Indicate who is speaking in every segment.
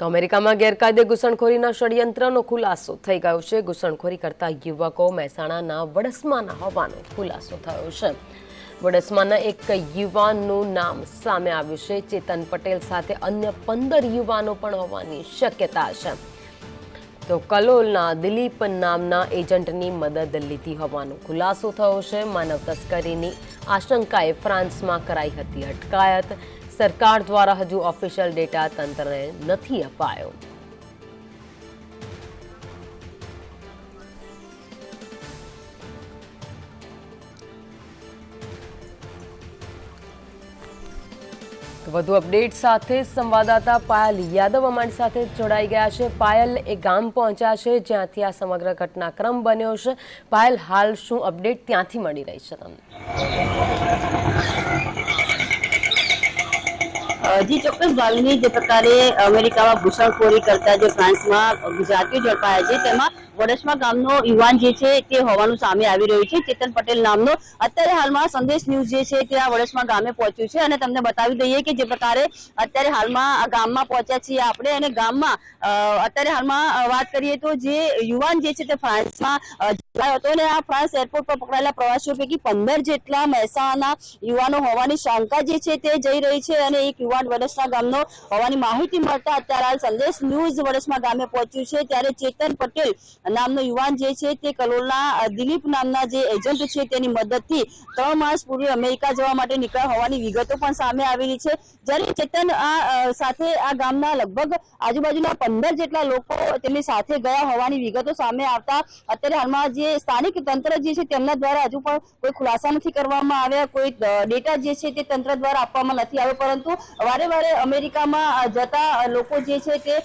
Speaker 1: તો અમેરિકામાં ગેરકાયદે ઘૂસણખોરીના ષડયંત્રનો ખુલાસો થઈ ગયો છે. ઘૂસણખોરી કરતા યુવકો મહેસાણાના વડસમાના હોવાનો ખુલાસો થયો છે. વડસમાના એક યુવાનનું નામ સામે આવ્યું છે. ચેતન પટેલ સાથે અન્ય પંદર યુવાનો પણ હોવાની શક્યતા છે. તો કલોલના દિલીપ નામના એજન્ટની મદદ લીધી હોવાનો ખુલાસો થયો છે. માનવ તસ્કરીની આશંકાએ ફ્રાન્સમાં કરાઈ હતી અટકાયત. સરકાર દ્વારા હજુ ઓફિશિયલ ડેટા તંત્રને નથી અપાયો. વધુ અપડેટ સાથે સંવાદદાતા પાયલ યાદવ અમારી સાથે જોડાઈ ગયા છે. પાયલ, એ ગામ પહોંચ્યા છે, જ્યાંથી આ સમગ્ર ઘટનાક્રમ બન્યો છે. પાયલ, હાલ શું અપડેટ ત્યાંથી મળી રહી છે તમને?
Speaker 2: જી, ચોક્કસ ભાવિની જે પ્રકારે અમેરિકામાં ઘૂસણખોરી કરતા જે ફ્રાન્સમાં ગુજરાતીઓ ઝડપાયા છે, તેમાં વડસમા ગામનો યુવાન જે છે તે હોવાનું સામે આવી રહ્યું છે. ચેતન પટેલ નામનો અત્યારે હાલમાં સંદેશ ન્યૂઝ જે છે તે આ વડસમા ગામે પહોંચ્યું છે અને તમને બતાવી દઈએ કે જે પ્રકારે અત્યારે હાલમાં આ ગામમાં પહોંચ્યા છીએ આપણે અને ગામમાં અત્યારે હાલમાં વાત કરીએ તો જે યુવાન જે છે તે ફ્રાન્સમાં ઝડપાયો હતો અને આ ફ્રાન્સ એરપોર્ટ પર પકડાયેલા પ્રવાસીઓ પૈકી પંદર જેટલા મહેસાણાના યુવાનો હોવાની શંકા જે છે તે જઈ રહી છે અને એક યુવાન વડસના ગામનો હોવાની માહિતી મળતા અત્યારે હાલ સંદેશ ન્યૂઝ વડસમા ગામે પહોંચ્યું છે. ત્યારે ચેતન પટેલ નામનો યુવાન જે છે તે કલોલના દિલીપ નામના જે એજન્ટ છે તેની મદદથી ત્રણ માસ પૂર્વે અમેરિકા જવા માટે નીકળ્યા હોવાની વિગતો પણ સામે આવેલી છે. જ્યારે ચેતન આ સાથે આ ગામના લગભગ આજુબાજુના પંદર જેટલા લોકો તેમની સાથે ગયા હોવાની વિગતો સામે આવતા અત્યારે હાલમાં જે સ્થાનિક તંત્ર જે છે તેમના દ્વારા હજુ પણ કોઈ ખુલાસા નથી કરવામાં આવ્યા. કોઈ ડેટા જે છે તે તંત્ર દ્વારા આપવામાં નથી આવ્યો. પરંતુ વારે વારે અમેરિકામાં જતા લોકો જે છે તે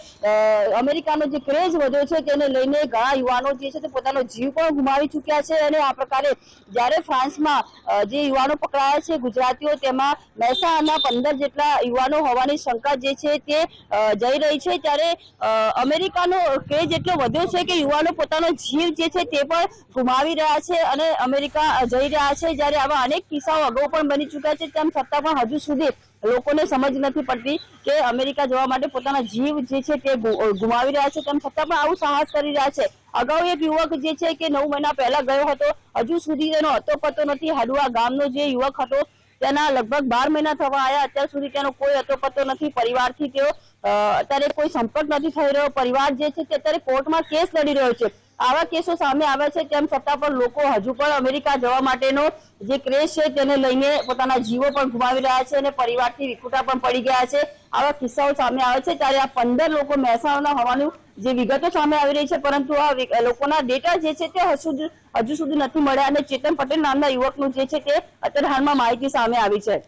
Speaker 2: અમેરિકાનો જે ક્રેઝ વધ્યો છે તેને લઈને ઘણા યુવાનો જે છે તે પોતાનો જીવ પણ ગુમાવી ચૂક્યા છે અને આ પ્રકારે જ્યારે ફ્રાન્સમાં જે યુવાનો પકડાયા છે ગુજરાતીઓ, તેમાં મહેસાણાના પંદર જેટલા યુવાનો હોવાની શંકા જે છે તે જઈ રહી છે. ત્યારે અમેરિકાનો ક્રેઝ એટલો વધ્યો છે કે યુવાનો પોતાનો જીવ જે છે તે પણ ગુમાવી રહ્યા છે અને અમેરિકા જઈ રહ્યા છે. જ્યારે આવા અનેક કિસ્સાઓ અગાઉ પણ બની ચૂક્યા છે તેમ છતાં પણ હજુ સુધી લોકોને સમજ નથી પડતી કે અમેરિકા જવા માટે પોતાના જીવ જે છે તે ગુમાવી રહ્યા છે તેમ છતાં પણ આવું સાહસ કરી રહ્યા છે. અગાઉ એક યુવક જે છે કે નવ મહિના પહેલા ગયો હતો, હજુ સુધી તેનો હતો પતો નથી. હાડુઆ ગામનો જે યુવક હતો, તેના લગભગ બાર મહિના થવા આવ્યા અત્યાર સુધી તેનો કોઈ હતો પતો નથી. પરિવારથી તેઓ અત્યારે કોઈ સંપર્ક નથી થઈ રહ્યો. પરિવાર જે છે તે અત્યારે કોર્ટમાં કેસ લડી રહ્યો છે. આવા કેસો સામે આવ્યા છે તેમ છતાં પણ લોકો હજુ પણ અમેરિકા જવા માટેનો જે ક્રેઝ છે તેને લઈને પોતાના જીવો પણ ગુમાવી રહ્યા છે અને પરિવારથી વિખૂટા પણ પડી ગયા છે. આવા કિસ્સાઓ સામે આવે છે ત્યારે આ પંદર લોકો મહેસાણાના હોવાનું જે વિગતો સામે આવી રહી છે, પરંતુ આ લોકોના ડેટા જે છે તે હજુ હજુ સુધી નથી મળ્યા અને ચેતન પટેલ નામના યુવકનું જે છે તે અત્યારે હાલમાં માહિતી સામે આવી છે.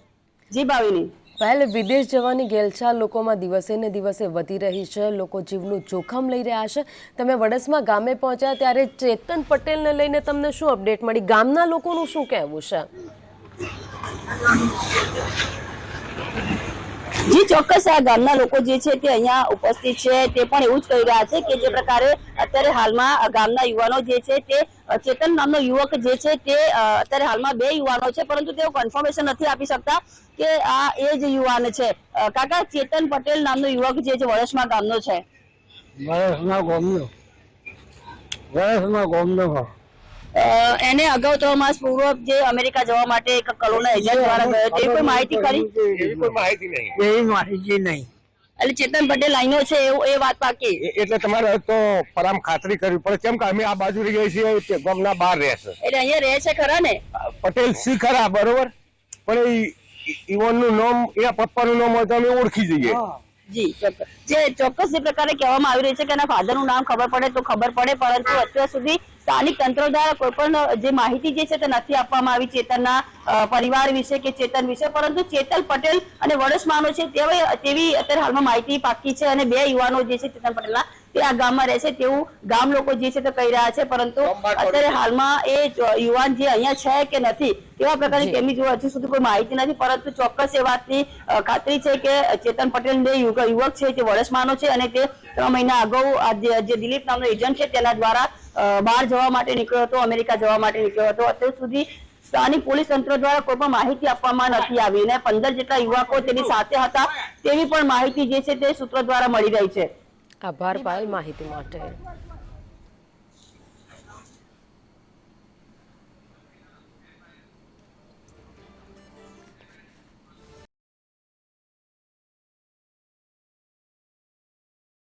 Speaker 2: જી ભાવિની.
Speaker 1: પહેલે વિદેશ જવાની ગેલછા લોકોમાં દિવસે ને દિવસે વધી રહી છે. લોકો જીવનું જોખમ લઈ રહ્યા છે. તમે વડસમાં ગામે પહોંચ્યા ત્યારે ચેતન પટેલને લઈને તમને શું અપડેટ મળી? ગામના લોકોનું શું કહેવું છે?
Speaker 2: જી, ચોક્કસ આ ગામના લોકો જે છે તે અહીંયા ઉપસ્થિત છે. તે પણ એવું જ કહી રહ્યા છે કે જે પ્રકારે અત્યારે હાલમાં ગામના યુવાનો જે છે તે ચેતન નામનો યુવક જે છે તે અત્યારે હાલમાં બે યુવાનો છે, પરંતુ તેઓ કન્ફર્મેશન નથી આપી શકતા કે આ એ જ યુવાન છે. કાકા, ચેતન પટેલ નામનો યુવક જે છે વડસમા ગામનો છે.
Speaker 3: વર્ષના ગામનો. વર્ષના ગામનો
Speaker 2: એને અગાઉ ત્રણ માસ પૂર્વ જે અમેરિકા જવા માટે એક કલોના એજન્ટ દ્વારા ગયો તે કોઈ માહિતી કરી
Speaker 3: કોઈ માહિતી નહીં. એવી માહિતી નહીં.
Speaker 2: એટલે ચેતન પટેલ લાઈનો છે એવું એ વાત પાકી?
Speaker 3: એટલે તમારે તો પરામ ખાતરી કરવી પડે. કેમ કે અમે આ બાજુ રહીએ છીએ તે ગામના બહાર રહેશે
Speaker 2: એટલે અહીંયા રહે છે ખરા ને?
Speaker 3: પટેલ સી ખરા બરોબર? પણ એ ઈવનનું નામ એના પપ્પાનું નામ હોય તો અમે ઓળખી જઈએ.
Speaker 2: જી ચોક્કસ. જે ચોક્કસ જે પ્રકારે કહેવામાં આવી રહ્યું છે કે એના ફાધરનું નામ ખબર પડે તો ખબર પડે પરંતુ અત્યાર સુધી સ્થાનિક તંત્ર દ્વારા કોઈ પણ જે માહિતી જે છે તે નથી આપવામાં આવી ચેતનના પરિવાર વિશે કે ચેતન વિશે, પરંતુ ચેતન પટેલ અને વડસમાનો છે તેવી તેવી અત્યારે હાલમાં માહિતી પાકી છે અને બે યુવાનો જે છે ચેતન પટેલના તે આ ગામમાં રહે છે તેવું ગામ લોકો જે છે તે કહી રહ્યા છે પરંતુ અત્યારે હાલમાં એ યુવાન જે અહીંયા છે કે નથી તેવા પ્રકારની તેમની જોડે હજુ સુધી કોઈ માહિતી નથી પરંતુ ચોક્કસ એ વાતની ખાતરી છે કે ચેતન પટેલ જે યુવક છે તે વરસમાનો છે અને તે ત્રણ મહિના અગાઉ જે દિલીપ નામનો એજન્ટ છે તેના દ્વારા બહાર જવા માટે નીકળ્યો હતો અમેરિકા જવા માટે નીકળ્યો હતો. અત્યાર સુધી સ્થાનિક પોલીસ તંત્ર દ્વારા કોઈ પણ માહિતી આપવામાં નથી આવી અને પંદર જેટલા યુવકો તેની સાથે હતા તેવી પણ માહિતી જે છે તે સૂત્રો દ્વારા મળી રહી છે.
Speaker 1: આભાર પાયલ માહિતી માટે.